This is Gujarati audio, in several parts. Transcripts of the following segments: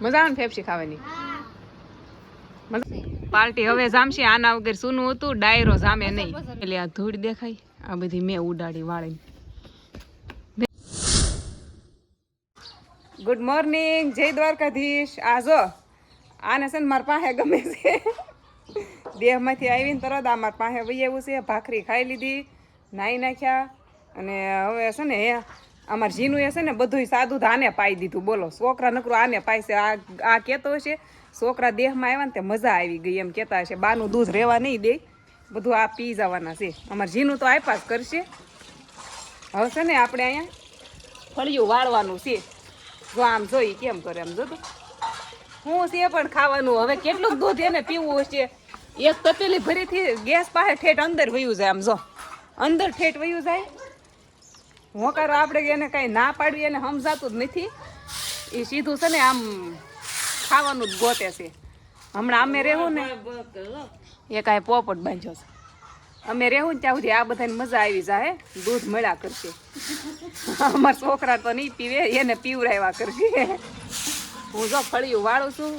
મજા આવે ને ફેફસી ખાવાની? પાર્ટી હવે જામશે, આના વગર સૂનું હતું, ડાયરો જામે નહીં. એટલે આ ધૂળ દેખાય. આ બધી મેં ઉડાડી વાળી ગુડ મોર્નિંગ જય દ્વારકાધીશ. આ જો, આને છે ને મારા પાસે ગમે છે. દેહમાંથી આવીને તરત આ મારા પાસે આવ્યું છે, ભાખરી ખાઈ લીધી નાહી નાખ્યા, અને હવે છે ને અમાર જીનું એ છે ને બધું સાદું ધાને પાઈ દીધું. બોલો, છોકરા નકરું આને પાય આ આ કહેતો હશે, છોકરા દેહમાં આવ્યા ને તે મજા આવી ગઈ એમ કહેતા હશે. બાનું દૂધ રહેવા નહીં દે. બધું આ પી જવાના છે. અમાર જીનું તો આપ્યા જ કરશે. હવે છે ને આપણે અહીંયા ફળિયું વાળવાનું છે. જો આમ જોઈ કેમ કરે એમ જો હું છે પણ ખાવાનું, હવે કેટલું દૂધ એને પીવું હશે? એક તપેલી ભરીથી ગેસ પાસે ઠેઠ અંદર વયું જાય આમ જો. અંદર ઠેઠ વયું જાય. હોકારો આપણે એને કાંઈ ના પાડવી એને સમજાતું જ નથી. એ સીધું છે ને આમ ખાવાનું જ ગોતે છે. હમણાં અમે રહેવું ને, એ કાંઈ પોપટ બાંધ્યો છે. અમે રહેવું ત્યાં સુધી આ બધાને મજા આવી જાય દૂધ મળ્યા કરશે. અમારા છોકરા તો નહીં પીવે, એને પીવરાવ્યા કરશે. હું જો ફળિયું વાળું છું,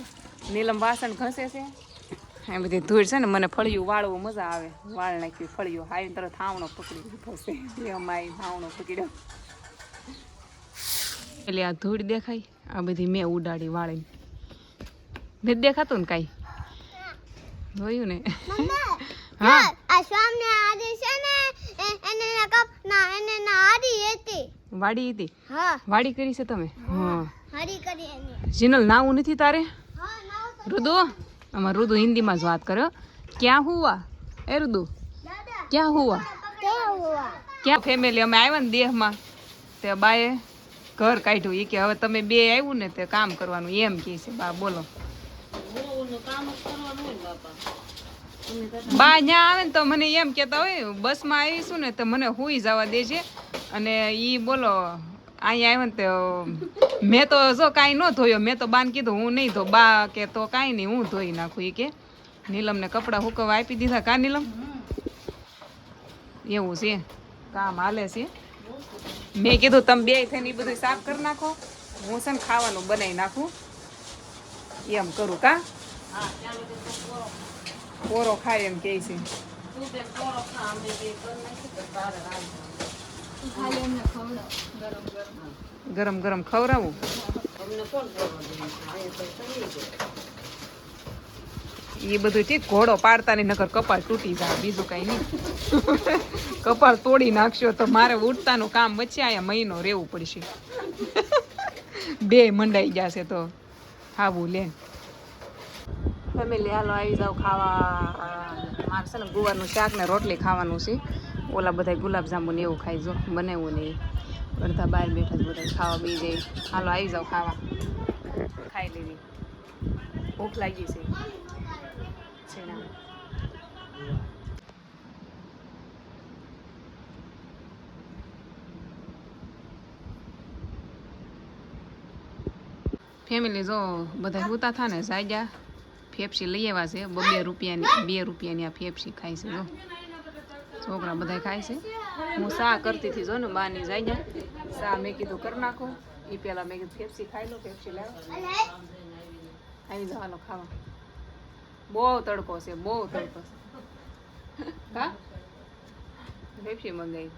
નીલમ વાસણ ઘસે છે. એ બધી ધૂળ છે ને મને ફળિયું વાળવું મજા આવે. વાળ નાખ્યું ફળિયું. હાઈ તરત થાવણો પકડી દીધો છે. થાવણો પકડ્યો એટલે આ ધૂળ દેખાય આ બધી મેં ઉડાડી વાળીને. નથી દેખાતું ને કાંઈ? જોયું ને? હા. આ સામને આડી છે ને એને કપ ના એને ના આડી હતી. વાડી હતી? હા. વાડી કરી છે તમે? હા. હરી કરી એને. જીનલ નાવું નથી તારે? હા ના રુદુ? આમાં રુદુ હિન્દીમાં જ વાત કર્યો ક્યાં હુવા? એ રુદુ. ક્યાં હુઆ ક્યાં ફેમિલી અમે આવ્યા ને દેહમાં. તે બાએ ઘર કાઢ્યું. એ કે હવે તમે બે આવ્યું ને તે કામ કરવાનું. એમ કહે છે, બા, બોલો. બા ત્યાં આવે ને તો મને એમ કહેતા હોય, બસમાં આવીશું ને તો મને હુઈ જવા દે છે અને એ બોલો અહીંયા આવ્યો ને તો મેં તો જો કાંઈ ન ધોયો, મેં તો બાન કીધું, હું નહીં ધો બા કે તો કાંઈ નહીં, હું ધોઈ નાખું. એ કે, નીલમને કપડાં હુકવા આપી દીધા કા નીલમ? એવું છે, કામ હાલે છે. મેં કીધું, તમે બે થઈને એ બધું સાફ કરી નાખો. હું છે ને ખાવાનું બનાવી નાખું. એમ કરું કા? પોરો ખાય એમ કે છે. ગરમ ગરમ ખવડાવું? એ બધું ઠીક, ઘોડો પાડતા નહીં, નકર કપાળ તૂટી જાય, બીજું કઈ નહીં. કપાળ તોડી નાખશો તો મારે ઉઠતાનું કામ વચ્ચે અહીંયા મહિનો રહેવું પડશે. બે મંડાઈ જશે તો. ખાવું લે. ફેમિલી હાલો, આવી જાવ ખાવા. મારે છે ને ગુવારનું શાક ને રોટલી ખાવાનું છે. ઓલા બધા ગુલાબ જાંબુ ને એવું ખાઈ જો બનાવ્યું નહીં અડધા બહાર બેઠા જ બધા ખાવા બી જાય. હાલો, આવી જાઓ ખાવા. ખાઈ લેવી ભૂખ લાગી છે. ફેમિલી જો બધા હુતા થા ને સાજા ફેફસી લઈ આવ્યા છે. બબે રૂપિયાની, બે રૂપિયાની આ ફેફસી ખાય છે, જો. છોકરા બધા ખાય છે. હું સા કરતી હતી જો ને બાની જાગ્યા સા મેં કીધું કરી નાખો. એ પેલા મેં કીધું ફેફસી ખાઈ લો ફેફસી લાવો. આવી જવાનો ખાવા. બહુ તડકો છે બહુ તડકો છે. હા ફેફસી મંગાવી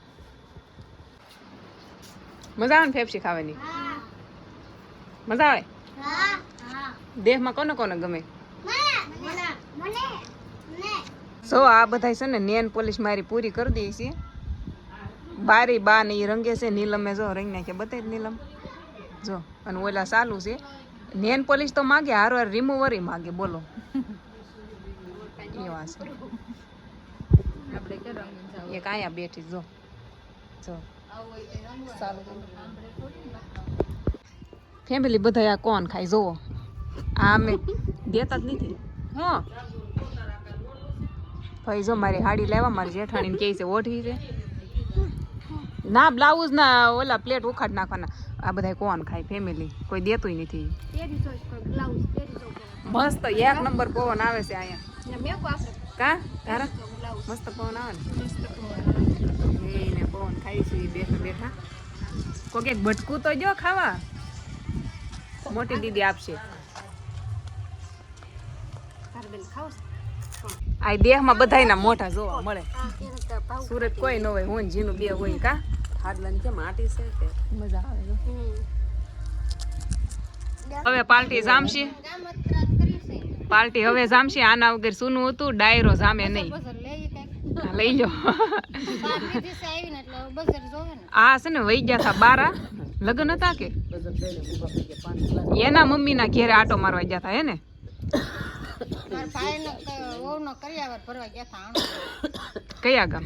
મજા આવે ને ફેફસી ખાવાની? મજા આવે? દેહમાં કોને કોને ગમે મને મને મને સો આ બધા છે ને નેન પોલીસ મારી પૂરી કરી દઈ છે. બારી બા ને એ રંગે છે નીલમે જો રંગ નાખ્યા બતાવી જ નીલમ. જો અને ઓલા ચાલુ છે. નેન પોલીસ તો માગે હારો હાર રિમૂવર માગે બોલો. એવા છે. એક અહીંયા બેઠી જો. જો. ફેમિલી બધા આ કોણ ખાય જોવો આ અમે દેતા જ નથી. હા. ભાઈ, જો મારી હાડી લેવા, મારી જેઠાણીને કહે છે ઓઠી છે. ના બ્લાઉઝ ના, ઓલા પ્લેટ ઉખાડ નાખવાના. આ બધા કોણ ખાય? ફેમિલી કોઈ દેતુંય નથી. મસ્ત, એક નંબર પવન આવે છે અહીંયા. મસ્ત પવન આવે ને. પવન ખાઈ છે બેઠા બેઠા. કોકે ભટકું તો જો ખાવા. મોટી દીદી આપશે. આ દેહમાં બધાયના મોઢા જોવા મળે. સુરત કોઈ ન હોય હું જીનું બે હોય કા? હાડલાની કેમ આટી છે કે? મજા આવે હવે પાર્ટી જામશે. પાર્ટી હવે જામશે આના વગર સુનું હતું ડાયરો જામે નહીં. લઈ લો આ છે ને વહી ગયા હતા બારા. લગ્ન હતા કે? એના મમ્મીના ઘેરે આટો મારવા ગયા હતા હે ને? કયા ગામ?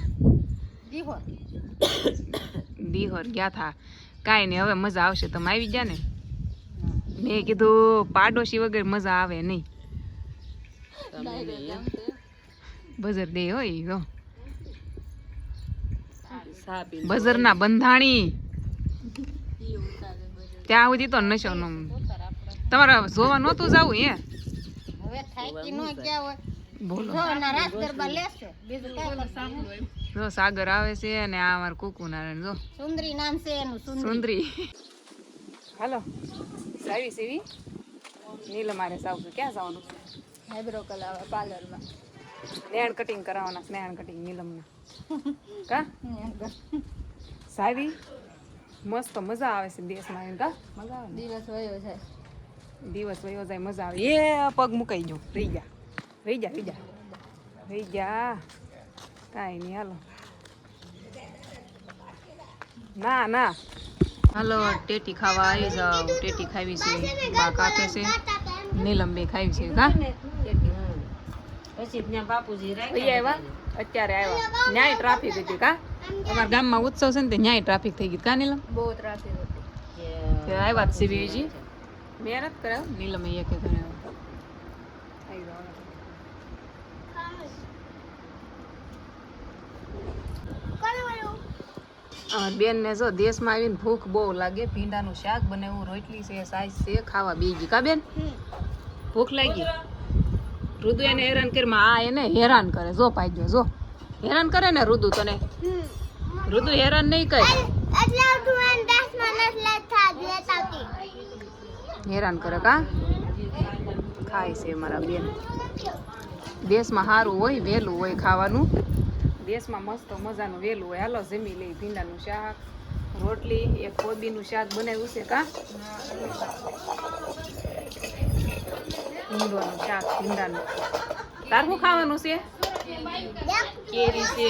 દિહોર ગયા હતા કાંઈ નહીં હવે મજા આવશે. તમે આવી ગયા ને? મેં કીધું પાડોશી વગર મજા આવે નહીં. બજર દે હોય જો સા પી બંધાણી. ત્યાં સુધી તો નશો નો તમારે જોવા નહોતું જવું હે? બોલો. જો સાગર આવે છે અને આ અમાર કુકુ નારાયણ જો. સુંદરી નામ છે એનું સુંદરી. હાલો. સાવી સેવી. નીલ મારે સાવ ક્યાં જવાનું? છે આઈબ્રો કલાવા પાર્લરમાં. નેણ કટિંગ કરાવવાના સ્નેહાણ કટિંગ નીલમના. કા? સાવી મસ્ત મજા આવે છે દેશમાં એમ કા? મજા આવે દિવસ વયો છે દિવસ વયો જાય મજા આવે. એ પગ મુકાઈ જો રહી જા. રહી જા રહી જા. રહી જા. કાંઈ નહીં હાલો. ના ના. હાલો ટેટી ખાવા આવી જાઓ. ટેટી ખાવી છે. બા કાપે છે. નીલમ બે ખાવી છે. કા? પછી ત્યાં બાપુજી આવ્યા? અત્યારે આવ્યા. ન્યાય ટ્રાફિક હતી કા? અમારા ગામમાં ઉત્સવ છે ને તે ન્યાય ટ્રાફિક થઈ ગઈ કા નીલમ? બહુ ટ્રાફિક હતી. આવ્યા જ સીબીજી મહેનત કરાવ. નીલમ અહીંયા કે ઘરે આવી. જાઓ બેનને જો દેશમાં આવીને ભૂખ બહુ લાગે ભીંડાનું શાક બનાવ્યું રોટલી છે સાઈઝ છે ખાવા બેગી કા બેન? ભૂખ લાગી. રુદુ એને હેરાન કરીમાં આ એને હેરાન કરે. જો પાડ્યો જો હેરાન કરે ને રુદુ તને. રુદુ હેરાન નહીં કરે. હેરાન કરે કા ખાય છે મારા બેન. દેશમાં સારું હોય વહેલું હોય ખાવાનું. દેશમાં મસ્ત મજાનું વહેલું હોય. હાલો, જમી લઈ ભીંડાનું શાક, રોટલી, એક કોબીનું શાક બનાવ્યું છે કા? ભીંડોનું શાક, ભીંડાનું. તારું ખાવાનું છે? કેરી છે.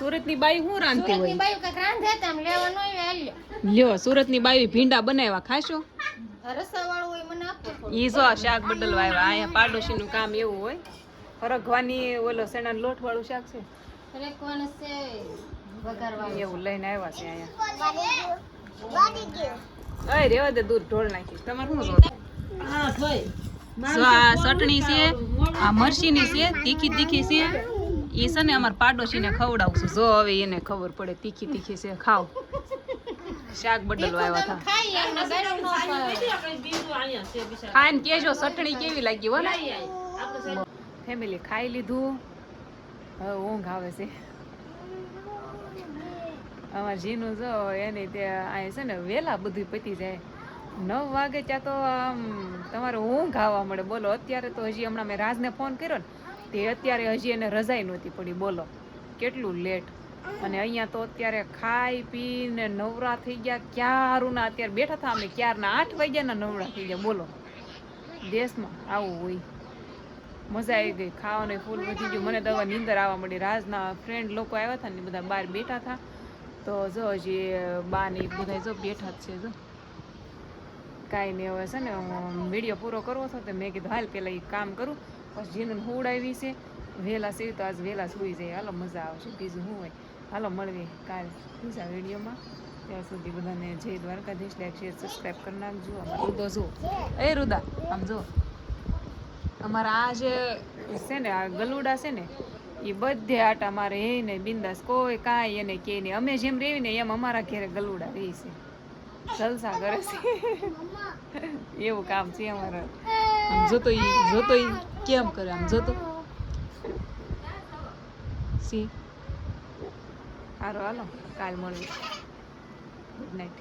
સુરતની બાઈ શું રાંધતી હોય? બાઈ કંઈક રાંધે તેમ લેવાનો હોય લ્યો સુરતની બાઈ ભીંડા બનાવ્યા ખાશો? રસા હોય મને આપો ઈ જો શાક બદલવા આવ્યા અહીંયા પાડોશીનું કામ એવું હોય. ફરગવાની ઓલો સેણા લોટ વાળું શાક છે. એવું લઈને આવ્યા છે અહીંયા. અય રેવા દે દૂધ ઢોળ નાખી. તમારે શું હા આ ચટણી છે આ મરચીની છે તીખી તીખી છે. ઈ છે ને અમાર પાડોશીને ખવડાવશું જો હવે એને ખબર પડે તીખી તીખી છે ખાવ શાક બદલવા આવ્યા હતા. અહીંયા ખાઈને કેજો ચટણી કેવી લાગી હો ફેમિલી ખાઈ લીધું. હવે ઊંઘ આવે છે. અમાર જીનું જો એને તે અહીં છે ને વહેલા બધું પતી જાય. નવ વાગે ત્યાં તો આમ તમારે ઊંઘ આવવા મળે. બોલો અત્યારે તો હજી હમણાં મેં રાજને ફોન કર્યો ને. તે અત્યારે હજી એને રજાઈ નહોતી પડી, બોલો. કેટલું લેટ અને અહીંયા તો અત્યારે ખાઈ પીને નવરા થઈ ગયા, ક્યારુંના અત્યારે બેઠા હતા અમે, ક્યારના? આઠ વાગ્યાના નવરા થઈ ગયા, બોલો. દેશમાં આવું હોય. મજા આવી ગઈ, ખાવાનું ફૂલ વધી ગયું. મને તો નીંદર આવવા મળી રાજના ફ્રેન્ડ લોકો આવ્યા હતા ને બધા બહાર બેઠા હતા તો જો હજી બા ને બધા જો બેઠા જ છે, જો. કાંઈ નહીં હવે છે ને હું વીડિયો પૂરો કરવો હતો તો મેં કીધું, હાલ પહેલાં એ કામ કરું. પછી જીનું હુડાવી છે વહેલા સીવી તો આજ વહેલા સુઈ જાય. હાલો મજા આવશે બીજું શું હોય? હાલો મળવી કાલ બીજા વિડીયોમાં. ત્યાં સુધી બધાને જય દ્વારકાધીશ. લાઈક શેર સબસ્ક્રાઈબ કરી નાખજો. અમારો રુદો જો એ રુદા આમ જો અમારા આ જે છે ને આ ગલુડા છે ને એ બધે આટા મારે હે ને બિંદાસ કોઈ કાંઈ એને કે નહીં. અમે જેમ રેવી ને એમ અમારા ઘેરે ગલુડા રહી છે. જલસા કરે છે. એવું કામ છે અમારા. આમ જોતો ઈ જોતો ઈ કેમ કરે આમ? જોતો સી. હારો, હાલો. કાલ મળીએ. Good night